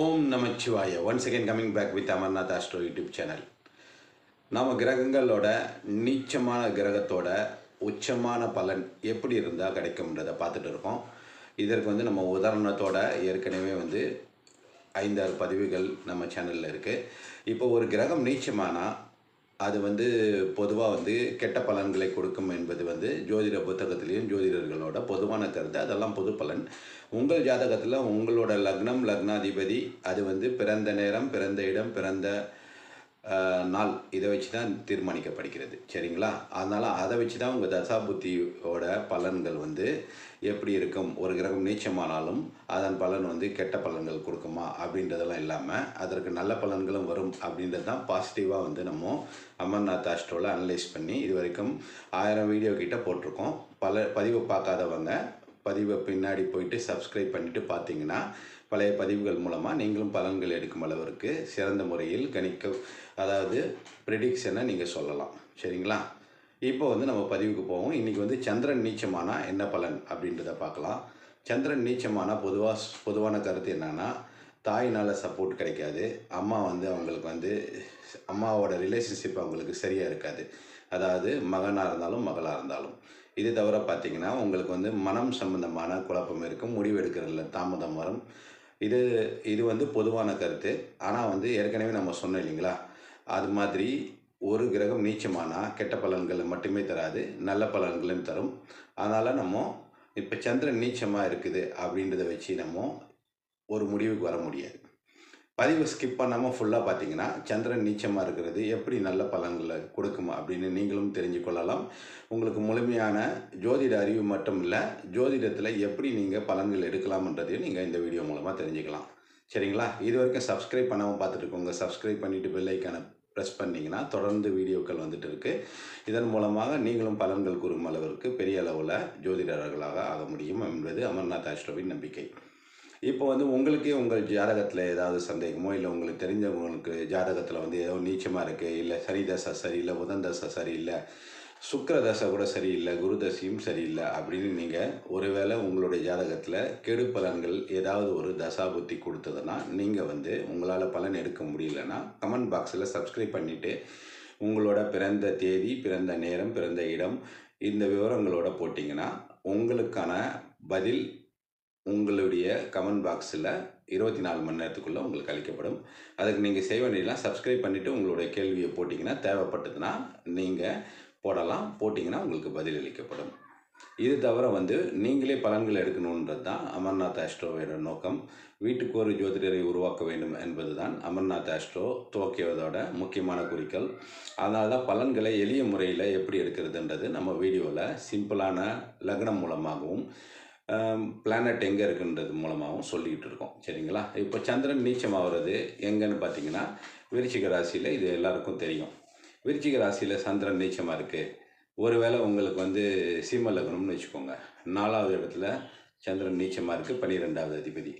Om Namachivaya. Once second coming back with Amarnath astro YouTube channel நாம் கிரகங்களோட நீச்சமான கிரகத்தோட உச்சமான பலன் எப்படி இருந்தால் கிடைக்கும்ன்றதை பார்த்துட்டு இருக்கோம். இதற்கு வந்து நம்ம உதாரணத்தோட ஏற்கனவே வந்து ஐந்தாறு பதிவுகள் நம்ம சேனலில் இருக்குது இப்போ ஒரு கிரகம் நீச்சமானால் அது வந்து பொதுவாக வந்து கெட்ட பலன்களை கொடுக்கும் என்பது வந்து ஜோதிட புத்தகத்திலையும் ஜோதிடர்களோட பொதுவான கருத்து. அதெல்லாம் பொது பலன். உங்கள் ஜாதகத்தில் உங்களோட லக்னம் லக்னாதிபதி அது வந்து பிறந்த நேரம் பிறந்த இடம் பிறந்த நாள் இதை வச்சு தான் தீர்மானிக்கப்படுகிறது. சரிங்களா? அதனால் அதை வச்சு தான் உங்கள் தசாபுத்தியோட பலன்கள் வந்து எப்படி இருக்கும்? ஒரு கிரகம் நீச்சமானாலும் அதன் பலன் வந்து கெட்ட பலன்கள் கொடுக்குமா? அப்படின்றதெல்லாம் இல்லாமல் அதற்கு நல்ல பலன்களும் வரும் அப்படின்றது தான் பாசிட்டிவாக வந்து நம்ம அமர்நாத் ஆஸ்ட்ரோவில் அனலைஸ் பண்ணி இது வரைக்கும் ஆயிரம் வீடியோ கிட்ட போட்டிருக்கோம். பல பதிவு பார்க்காதவங்க பதிவை பின்னாடி போயிட்டு சப்ஸ்கிரைப் பண்ணிவிட்டு பார்த்தீங்கன்னா பழைய பதிவுகள் மூலமாக நீங்களும் பலன்கள் எடுக்கும் அளவிற்கு சிறந்த முறையில் கணிக்க அதாவது ப்ரெடிக்ஷனை நீங்கள் சொல்லலாம். சரிங்களா? இப்போ வந்து நம்ம பதிவுக்கு போவோம். இன்றைக்கி வந்து சந்திரன் நீச்சமானா என்ன பலன் அப்படின்றத பார்க்கலாம். சந்திரன் நீச்சமானா பொதுவாக பொதுவான கருத்து என்னென்னா தாயினால் சப்போர்ட் கிடைக்காது. அம்மா வந்து அவங்களுக்கு வந்து அம்மாவோட ரிலேஷன்ஷிப் அவங்களுக்கு சரியாக இருக்காது. அதாவது மகனாக இருந்தாலும் மகளாக இருந்தாலும். இது தவிர பார்த்தீங்கன்னா உங்களுக்கு வந்து மனம் சம்பந்தமான குழப்பம் இருக்கும். முடிவு எடுக்கிறதுல தாமதம் வரும். இது இது வந்து பொதுவான கருத்து. ஆனால் வந்து ஏற்கனவே நம்ம சொன்னோம் இல்லைங்களா? அது மாதிரி ஒரு கிரகம் நீச்சமானால் கெட்ட பலன்களை மட்டுமே தராது நல்ல பலன்களையும் தரும். அதனால் நம்ம இப்போ சந்திரன் நீச்சமாக இருக்குது அப்படின்றத வச்சு நம்ம ஒரு முடிவுக்கு வர முடியாது. பதிவு ஸ்கிப் பண்ணாமல் ஃபுல்லாக பார்த்தீங்கன்னா சந்திரன் நீச்சமாக இருக்கிறது எப்படி நல்ல பலன்களை கொடுக்குமா அப்படின்னு நீங்களும் தெரிஞ்சு கொள்ளலாம். உங்களுக்கு முழுமையான ஜோதிட அறிவு மட்டும் இல்லை ஜோதிடத்தில் எப்படி நீங்கள் பலன்கள் எடுக்கலாம்ன்றதையும் நீங்கள் இந்த வீடியோ மூலமாக தெரிஞ்சுக்கலாம். சரிங்களா? இது வரைக்கும் சப்ஸ்கிரைப் பண்ணாமல் பார்த்துட்டு இருக்கோங்க சப்ஸ்கிரைப் பண்ணிவிட்டு பெல் ப்ரெஸ் பண்ணிங்கன்னா தொடர்ந்து வீடியோக்கள் வந்துட்டு இருக்கு. இதன் மூலமாக நீங்களும் பலன்கள் கூறும் அளவிற்கு பெரிய அளவில் ஜோதிடர்களாக ஆக முடியும் என்பது அமர்நாத் ஆஷ்ரோவின் நம்பிக்கை. இப்போ வந்து உங்களுக்கே உங்கள் ஜாதகத்தில் ஏதாவது சந்தேகமோ இல்லை உங்களுக்கு தெரிஞ்சவங்களுக்கு ஜாதகத்தில் வந்து ஏதோ நீச்சமாக இருக்குது இல்லை சரிதசை சரியில்லை புதன் தசை சரியில்லை சுக்கிர தசை கூட சரியில்லை குரு தசையும் சரியில்லை அப்படின்னு நீங்கள் ஒருவேளை உங்களுடைய ஜாதகத்தில் கெடு பலன்கள் ஏதாவது ஒரு தசாபுத்தி கொடுத்ததுன்னா நீங்கள் வந்து உங்களால் பலன் எடுக்க முடியலன்னா கமெண்ட் பாக்ஸில் சப்ஸ்கிரைப் பண்ணிவிட்டு உங்களோட பிறந்த தேதி பிறந்த நேரம் பிறந்த இடம் இந்த விவரங்களோட போட்டிங்கன்னா உங்களுக்கான பதில் உங்களுடைய கமெண்ட் பாக்ஸில் இருபத்தி நாலு மணி நேரத்துக்குள்ளே உங்களுக்கு அளிக்கப்படும். அதுக்கு நீங்கள் செய்ய வேண்டியதெல்லாம் சப்ஸ்கிரைப் பண்ணிவிட்டு உங்களுடைய கேள்வியை போட்டிங்கன்னா தேவைப்பட்டதுன்னா நீங்கள் போடலாம். போட்டிங்கன்னா உங்களுக்கு பதில் அளிக்கப்படும். இது தவிர வந்து நீங்களே பலன்கள் எடுக்கணுன்றது தான் அமர்நாத் ஆஸ்ட்ரோவோட நோக்கம். வீட்டுக்கு ஒரு ஜோதிடரை உருவாக்க வேண்டும் என்பது தான் அமர்நாத் ஆஸ்ட்ரோ துவக்கியதோட முக்கியமான குறிக்கோள். அதனால தான் பலன்களை எளிய முறையில் எப்படி எடுக்கிறதுன்றது நம்ம வீடியோவில் சிம்பிளான லக்னம் மூலமாகவும் பிளானட் எங்கே இருக்குன்றது மூலமாகவும் சொல்லிக்கிட்டு இருக்கோம். சரிங்களா? இப்போ சந்திரன் நீச்சமாகிறது எங்கன்னு பார்த்தீங்கன்னா விருச்சிக ராசியில் இது எல்லாருக்கும் தெரியும். விருச்சிக ராசியில் சந்திரன் நீச்சமாக இருக்குது ஒருவேளை உங்களுக்கு வந்து சீம லக்னம்னு வச்சுக்கோங்க. நாலாவது இடத்துல சந்திரன் நீச்சமாக இருக்குது பன்னிரெண்டாவது அதிபதி.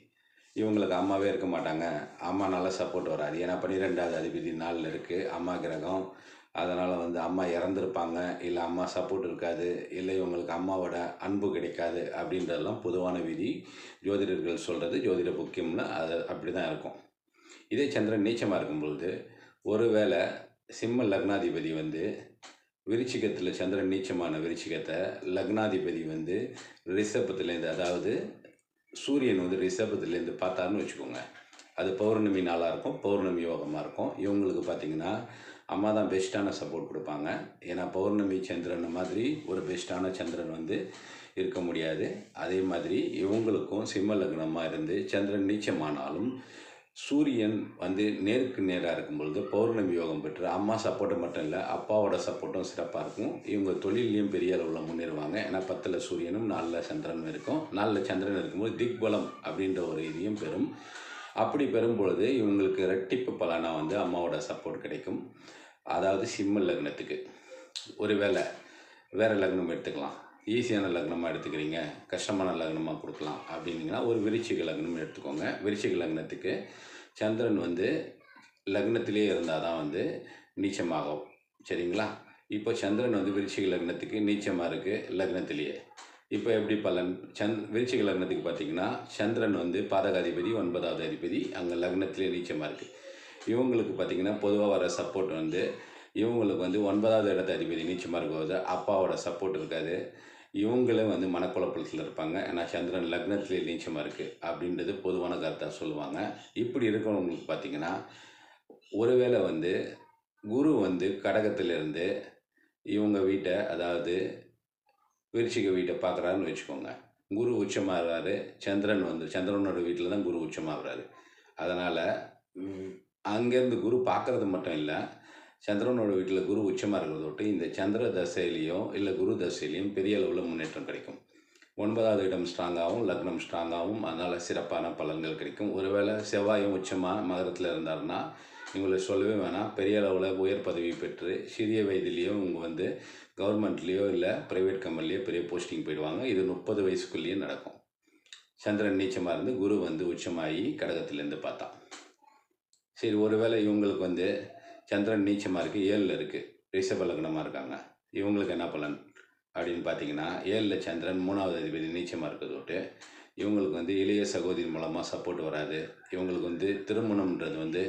இவங்களுக்கு அம்மாவே இருக்க மாட்டாங்க. அம்மா நல்லா சப்போர்ட் வராது. ஏன்னா பன்னிரெண்டாவது அதிபதி நாளில் இருக்குது அம்மா கிரகம் அதனால் வந்து அம்மா இறந்துருப்பாங்க இல்லை அம்மா சப்போர்ட் இருக்காது இல்லை இவங்களுக்கு அம்மாவோட அன்பு கிடைக்காது அப்படின்றதெல்லாம் பொதுவான விதி. ஜோதிடர்கள் சொல்கிறது ஜோதிட முக்கியம்னு அது அப்படி தான் இருக்கும். இதே சந்திரன் நீச்சமாக இருக்கும் பொழுது ஒருவேளை சிம்ம லக்னாதிபதி வந்து விருச்சிகத்தில் சந்திரன் நீச்சமான விருச்சிகத்தை லக்னாதிபதி வந்து ரிஷபத்துலேருந்து அதாவது சூரியன் வந்து ரிஷபத்துலேருந்து பார்த்தாருன்னு வச்சுக்கோங்க. அது பௌர்ணமி நாளாக இருக்கும் பௌர்ணமி யோகமாக இருக்கும். இவங்களுக்கு பார்த்திங்கன்னா அம்மா தான் பெஸ்ட்டான சப்போர்ட் கொடுப்பாங்க. ஏன்னா பௌர்ணமி சந்திரன் மாதிரி ஒரு பெஸ்ட்டான சந்திரன் வந்து இருக்க முடியாது. அதே மாதிரி இவங்களுக்கும் சிம்ம லக்னமாக இருந்து சந்திரன் நீச்சமானாலும் சூரியன் வந்து நேருக்கு நேராக இருக்கும் பொழுது பௌர்ணமி யோகம் பெற்று அம்மா சப்போர்ட்டு மட்டும் இல்லை அப்பாவோட சப்போர்ட்டும் சிறப்பாக இருக்கும். இவங்க தொழிலையும் பெரிய அளவில் முன்னேறுவாங்க. ஏன்னா பத்தில் சூரியனும் நாலில் சந்திரனும் இருக்கும். நாலில் சந்திரன் இருக்கும்போது திக்பலம் அப்படின்ற ஒரு இதையும் பெறும். அப்படி பெறும்பொழுது இவங்களுக்கு ரெட்டிப்பு பலனாக வந்து அம்மாவோட சப்போர்ட் கிடைக்கும். அதாவது சிம்ம லக்னத்துக்கு. ஒருவேளை வேறு லக்னம் எடுத்துக்கலாம். ஈஸியான லக்னமாக எடுத்துக்கிறீங்க. கஷ்டமான லக்னமாக கொடுக்கலாம் அப்படின்னிங்கன்னா ஒரு விருச்சிக லக்னம் எடுத்துக்கோங்க. விருச்சிக லக்னத்துக்கு சந்திரன் வந்து லக்னத்திலே இருந்தால் தான் வந்து நீச்சமாகும். சரிங்களா? இப்போ சந்திரன் வந்து விருச்சிக லக்னத்துக்கு நீச்சமாக இருக்குது லக்னத்திலேயே. இப்போ எப்படி பலன்? சந்த் விருச்சிக லக்னத்துக்கு பார்த்தீங்கன்னா சந்திரன் வந்து பாதகாதிபதி ஒன்பதாவது அதிபதி அங்கே லக்னத்திலே நீச்சமாக இருக்குது இவங்களுக்கு பார்த்தீங்கன்னா பொதுவாக வர சப்போர்ட் வந்து இவங்களுக்கு வந்து ஒன்பதாவது இடத்த அதிபதி நீச்சமாக இருக்கும்போது அப்பாவோட சப்போர்ட் இருக்காது. இவங்களும் வந்து மனக்குழப்பத்தில் இருப்பாங்க. ஏன்னா சந்திரன் லக்னத்திலே நீச்சமாக இருக்குது அப்படின்றது பொதுவான கருத்தாக சொல்லுவாங்க. இப்படி இருக்கிறவங்களுக்கு பார்த்தீங்கன்னா ஒருவேளை வந்து குரு வந்து கடகத்திலிருந்து இவங்க வீட்டை அதாவது விருச்சிக வீட்டை பார்க்குறாருன்னு வச்சுக்கோங்க. குரு உச்சமாகறாரு. சந்திரன் வந்து சந்திரனோட வீட்டில் தான் குரு உச்சமாகறாரு. அதனால் அங்கேருந்து குரு பார்க்குறது மட்டும் இல்லை சந்திரனோட வீட்டில் குரு உச்சமாக இருக்கிறத விட்டு இந்த சந்திர தசையிலையும் இல்லை குரு தசையிலையும் பெரிய அளவில் முன்னேற்றம் கிடைக்கும். ஒன்பதாவது இடம் ஸ்ட்ராங்காகவும் லக்னம் ஸ்ட்ராங்காகவும் அதனால் சிறப்பான பலன்கள் கிடைக்கும். ஒருவேளை செவ்வாயும் உச்சமாக மகரத்தில் இருந்தாருன்னா இவங்களை சொல்லவே வேணாம். பெரிய அளவில் உயர் பதவி பெற்று சிறிய வயதிலேயோ இவங்க வந்து கவர்மெண்ட்லேயோ இல்லை ப்ரைவேட் கம்பெனிலேயோ பெரிய போஸ்டிங் போயிடுவாங்க. இது முப்பது வயசுக்குள்ளேயே நடக்கும். சந்திரன் நீச்சமாக இருந்து குரு வந்து உச்சமாகி கடகத்திலேருந்து பார்த்தான். சரி ஒருவேளை இவங்களுக்கு வந்து சந்திரன் நீச்சமாக இருக்குது ஏழில் இருக்குது ரிஷப லக்னமாக இருக்காங்க. இவங்களுக்கு என்ன பலன்? அப்படின்னு பார்த்தீங்கன்னா ஏழில் சந்திரன் மூணாவது அதிபதி நீச்சமாக இருக்கிறது விட்டு இவங்களுக்கு வந்து இளைய சகோதரி மூலமாக சப்போர்ட் வராது. இவங்களுக்கு வந்து திருமணம்ன்றது வந்து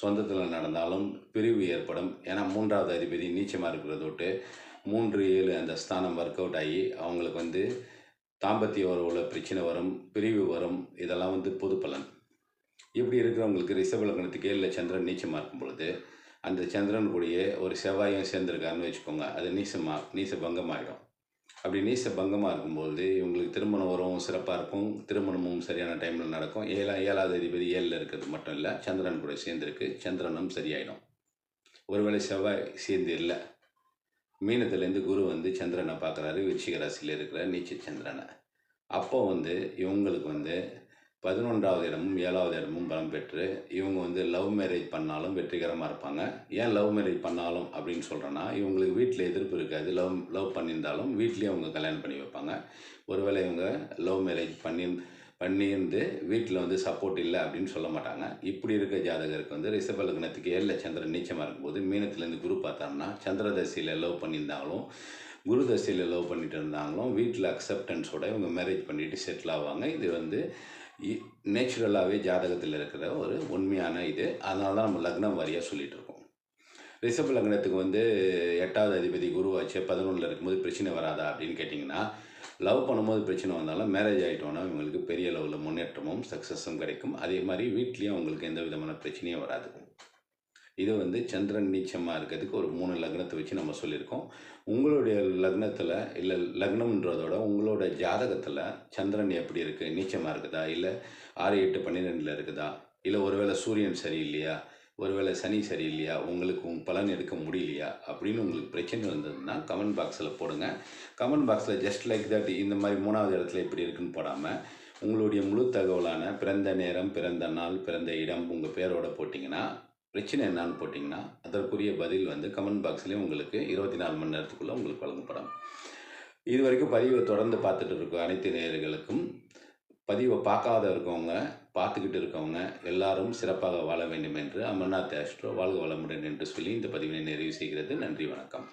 சொந்தத்தில் நடந்தாலும் பிரிவு ஏற்படும். ஏன்னா மூன்றாவது அதிபதி நீச்சமாக இருக்கிறத விட்டு மூன்று ஏழு அந்த ஸ்தானம் ஒர்க் அவுட் ஆகி அவங்களுக்கு வந்து தாம்பத்திய உறவுல பிரச்சனை வரும் பிரிவு வரும் இதெல்லாம் வந்து பொது பலன். இப்படி இருக்கிறவங்களுக்கு ரிஷப லக்னத்துக்கு ஏழில் சந்திரன் நீச்சமாக இருக்கும் பொழுது அந்த சந்திரன் கூடயே ஒரு செவ்வாயும் சேர்ந்துருக்காருன்னு வச்சுக்கோங்க அது நீசமாக நீச பங்கமாகிடும் அப்படி நீச பங்கமாக இருக்கும்போது இவங்களுக்கு திருமணம் வரும் சிறப்பாக இருக்கும். திருமணமும் சரியான டைமில் நடக்கும். ஏழா ஏழாவது அதிபதி ஏழில் இருக்கிறது மட்டும் இல்லை சந்திரன் கூட சேர்ந்துருக்கு. சந்திரனும் சரியாயிடும். ஒருவேளை செவ்வாய் சேர்ந்து இல்லை. மீனத்துலேருந்து குரு வந்து சந்திரனை பார்க்குறாரு விச்சிக ராசியில் இருக்கிற நீச்ச சந்திரனை. அப்போ வந்து இவங்களுக்கு வந்து பதினொன்றாவது இடமும் ஏழாவது இடமும் பலம் பெற்று இவங்க வந்து லவ் மேரேஜ் பண்ணாலும் வெற்றிகரமாக இருப்பாங்க. ஏன் லவ் மேரேஜ் பண்ணாலும் அப்படின்னு சொல்கிறேன்னா இவங்களுக்கு வீட்டில் எதிர்ப்பு இருக்காது. லவ் லவ் பண்ணியிருந்தாலும் வீட்லேயே அவங்க கல்யாணம் பண்ணி வைப்பாங்க. ஒருவேளை இவங்க லவ் மேரேஜ் பண்ணி பண்ணியிருந்து வீட்டில் வந்து சப்போர்ட் இல்லை அப்படின்னு சொல்ல மாட்டாங்க. இப்படி இருக்க ஜாதகருக்கு வந்து ரிஷப லக்னத்துக்கு ஏழில் சந்திரன் நீச்சமாக இருக்கும்போது மீனத்துலேருந்து குரு பார்த்தோம்னா சந்திரதசியில் லவ் பண்ணியிருந்தாலும் குரு தசையில் லவ் பண்ணிட்டு இருந்தாங்களும் வீட்டில் அக்செப்டன்ஸோட இவங்க மேரேஜ் பண்ணிவிட்டு செட்டில் ஆவாங்க. இது வந்து நேச்சுரலாகவே ஜாதகத்தில் இருக்கிற ஒரு உண்மையான இது. அதனால தான் நம்ம லக்னம் வாரியாக சொல்லிகிட்டு இருக்கோம். ரிஷப லக்னத்துக்கு வந்து எட்டாவது அதிபதி குருவாச்சு பதினொன்றில் இருக்கும்போது பிரச்சனை வராதா அப்படின்னு கேட்டிங்கன்னா லவ் பண்ணும்போது பிரச்சனை வந்தாலும் மேரேஜ் ஆகிட்டோன்னா இவங்களுக்கு பெரிய லெவலில் முன்னேற்றமும் சக்ஸஸும் கிடைக்கும். அதே மாதிரி வீட்லேயும் அவங்களுக்கு எந்த விதமான பிரச்சனையும் வராது. இது வந்து சந்திரன் நீச்சமாக இருக்கிறதுக்கு ஒரு மூணு லக்னத்தை வச்சு நம்ம சொல்லியிருக்கோம். உங்களுடைய லக்னத்தில் இல்லை லக்னம்ன்றதோட உங்களோட ஜாதகத்தில் சந்திரன் எப்படி இருக்குது நீச்சமாக இருக்குதா? இல்லை ஆறு எட்டு பன்னிரெண்டில் இருக்குதா? இல்லை ஒருவேளை சூரியன் சரியில்லையா? ஒருவேளை சனி சரியில்லையா? உங்களுக்கு உங்க பலன் எடுக்க முடியலையா? அப்படின்னு உங்களுக்கு பிரச்சனை வந்ததுன்னா கமெண்ட் பாக்ஸில் போடுங்க. கமெண்ட் பாக்ஸில் ஜஸ்ட் லைக் தட் இந்த மாதிரி மூணாவது இடத்துல எப்படி இருக்குன்னு போடாமல் உங்களுடைய முழு தகவலான பிறந்த நேரம் பிறந்த நாள் பிறந்த இடம் உங்கள் பேரோட போட்டிங்கன்னா பிரச்சனை என்னன்னு போட்டிங்கன்னா அதற்குரிய பதில் வந்து கமெண்ட் பாக்ஸ்லேயும் உங்களுக்கு இருபத்தி நாலு மணி நேரத்துக்குள்ளே உங்களுக்கு வழங்கப்படும். இது வரைக்கும் பதிவை தொடர்ந்து பார்த்துட்டு இருக்க அனைத்து நேயர்களுக்கும் பதிவை பார்க்காத இருக்கவங்க பார்த்துக்கிட்டு இருக்கவங்க எல்லாரும் சிறப்பாக வாழ வேண்டும் என்று அமர்நாத் ஆஸ்ட்ரோ வாழ்க வளமுடன் என்று சொல்லி இந்த பதிவினை நிறைவு செய்கிறது. நன்றி வணக்கம்.